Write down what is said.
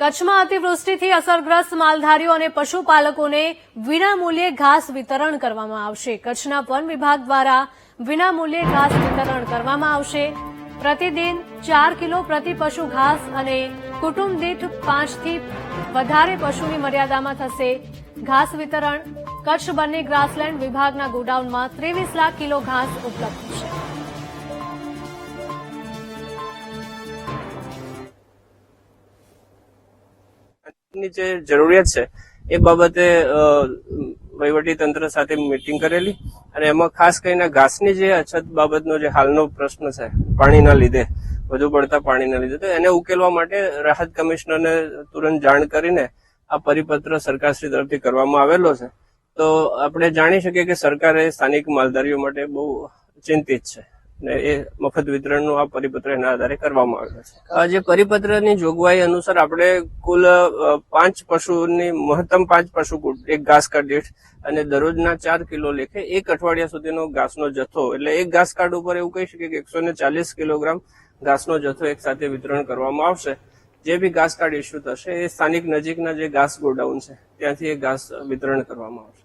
કચ્છમાં અતિવૃષ્ટિથી અસરગ્રસ્ત માલધારીઓ અને પશુપાલકોને વિનામૂલ્યે ઘાસ વિતરણ કરવામાં આવશે. કચ્છના વન વિભાગ દ્વારા વિનામૂલ્યે ઘાસ વિતરણ કરવામાં આવશે. પ્રતિદિન ચાર કિલો પ્રતિ પશુ ઘાસ અને કુટુંબ દીઠ પાંચથી વધારે પશુની મર્યાદામાં થશે ઘાસ વિતરણ. કચ્છ બંને ગ્રાસલેન્ડ વિભાગના ગોડાઉનમાં ત્રેવીસ લાખ કિલો ઘાસ ઉપલબ્ધ છે. ની જે જરૂરિયાત છે, એ બાબતે વહીવટી તંત્ર સાથે મીટિંગ કરેલી અને એમાં ખાસ કરીને ઘાસની જે અછત બાબતનો જે હાલનો પ્રશ્ન છે, પાણીના લીધે, વધુ પડતા પાણીના લીધે, તો એને ઉકેલવા માટે રાહત કમિશનરને તુરંત જાણ કરીને આ પરિપત્ર સરકારશ્રી તરફથી કરવામાં આવેલો છે. તો આપણે જાણી શકીએ કે સરકારે સ્થાનિક માલધારીઓ માટે બહુ ચિંતિત છે. ને એ મફત વિતરણનું આ પરિપત્ર એના આધારે કરવામાં આવે છે. જે પરિપત્રની જોગવાઈ અનુસાર આપણે કુલ પાંચ પશુની, મહત્તમ પાંચ પશુ એક ઘાસ કાર્ડ દીઠ, અને દરરોજના ચાર કિલો લેખે એક અઠવાડિયા સુધીનો ઘાસનો જથ્થો, એટલે એક ઘાસ કાર્ડ ઉપર એવું કહી શકીએ કે એકસો ને ચાલીસ કિલોગ્રામ ઘાસનો જથ્થો એક સાથે વિતરણ કરવામાં આવશે. જે બી ઘાસ કાર્ડ ઇસ્યુ થશે, એ સ્થાનિક નજીકના જે ઘાસ ગોડાઉન છે, ત્યાંથી એ ઘાસ વિતરણ કરવામાં આવશે.